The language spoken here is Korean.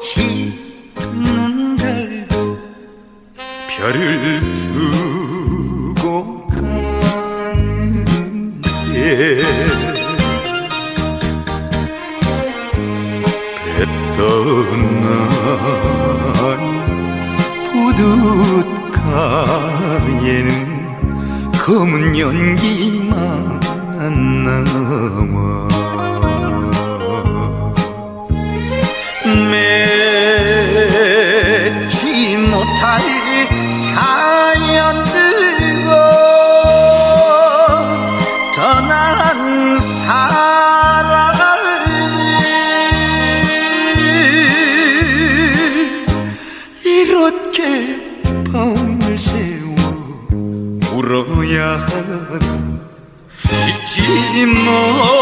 짙는 달도 별을 두고 가는데 뱉던 날 부둣가에는 검은 연기만 남아 난 사람이 이렇게 밤을 새워 울어야 하나 잊지 못